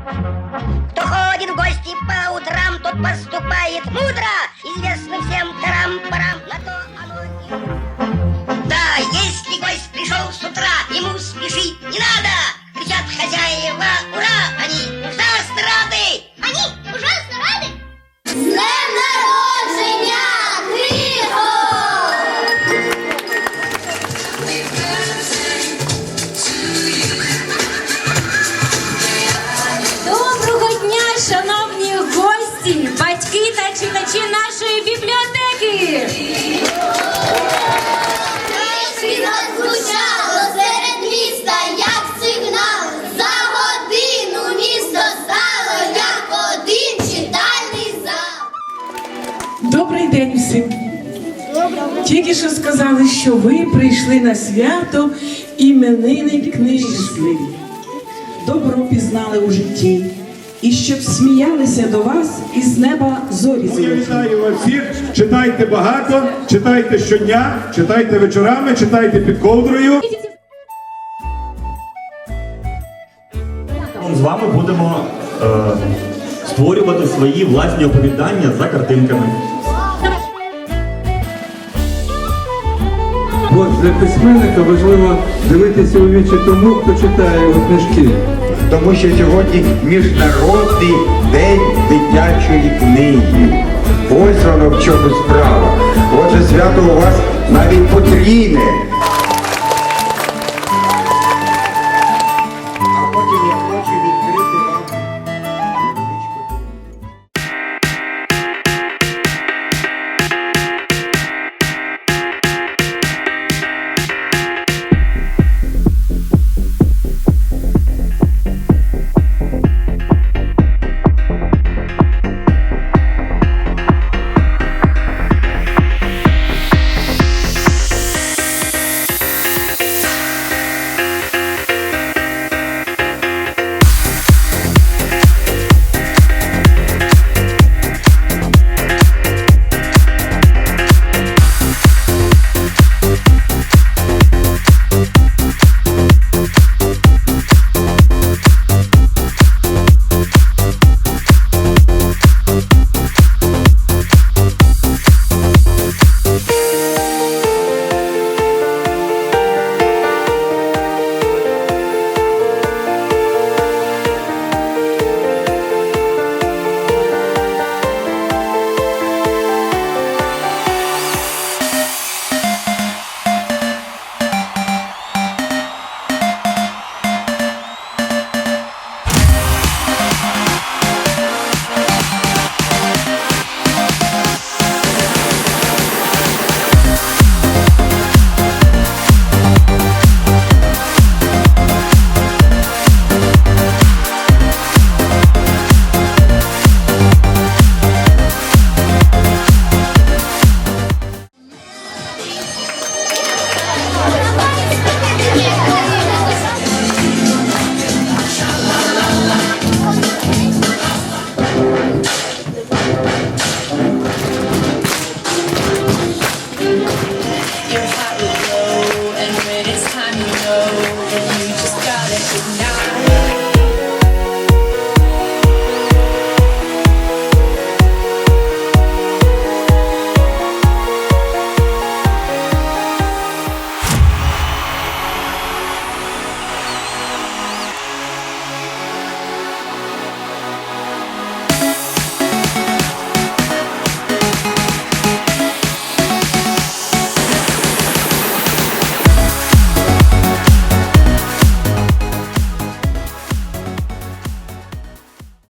Кто ходит в гости по утрам, тот поступает мудро. Известно всем тарам-парам, Добрий день всім. Тільки що сказали, що ви прийшли на свято іменини книжки. Добро пізнали у житті. І щоб сміялися до вас із неба зорі Я вітаю вас всіх. Читайте багато, читайте щодня, читайте вечорами, читайте під ковдрою. Разом з вами будемо е, створювати свої власні оповідання за картинками. Бо для письменника важливо дивитися у вічі тому, хто читає його книжки. тому що сьогодні міжнародний день дитячої книги. Ось воно в чому справа. Отже, свято у вас навіть потрійне.